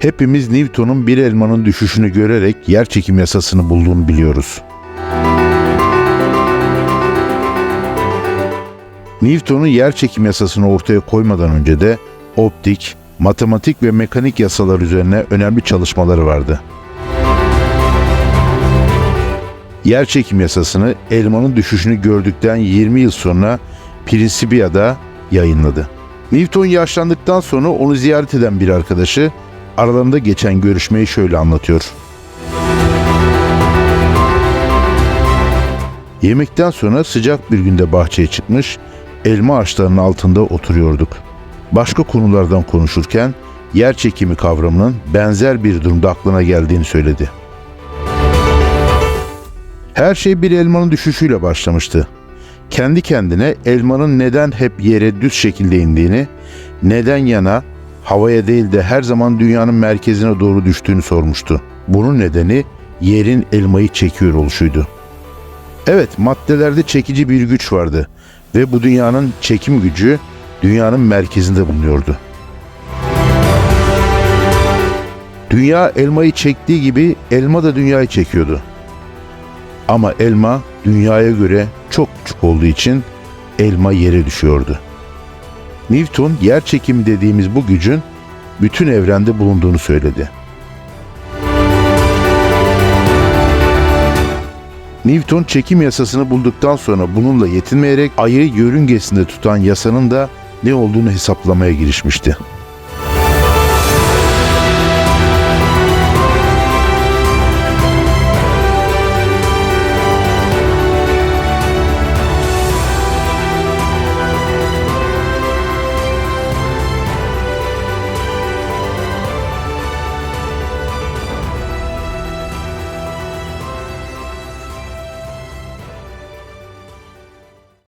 Hepimiz Newton'un bir elmanın düşüşünü görerek yer çekim yasasını bulduğunu biliyoruz. Newton'un yer çekim yasasını ortaya koymadan önce de optik, matematik ve mekanik yasalar üzerine önemli çalışmaları vardı. Yer çekim yasasını elmanın düşüşünü gördükten 20 yıl sonra Principia'da yayınladı. Newton yaşlandıktan sonra onu ziyaret eden bir arkadaşı aralarında geçen görüşmeyi şöyle anlatıyor. Yemekten sonra sıcak bir günde bahçeye çıkmış, elma ağaçlarının altında oturuyorduk. Başka konulardan konuşurken yer çekimi kavramının benzer bir durumda aklına geldiğini söyledi. Her şey bir elmanın düşüşüyle başlamıştı. Kendi kendine elmanın neden hep yere düz şekilde indiğini, neden yana, havaya değil de her zaman dünyanın merkezine doğru düştüğünü sormuştu. Bunun nedeni yerin elmayı çekiyor oluşuydu. Evet, maddelerde çekici bir güç vardı ve bu dünyanın çekim gücü dünyanın merkezinde bulunuyordu. Dünya elmayı çektiği gibi elma da dünyayı çekiyordu. Ama elma dünyaya göre çok küçük olduğu için elma yere düşüyordu. Newton yer çekimi dediğimiz bu gücün bütün evrende bulunduğunu söyledi. Newton çekim yasasını bulduktan sonra bununla yetinmeyerek ayı yörüngesinde tutan yasanın da ne olduğunu hesaplamaya girişmişti.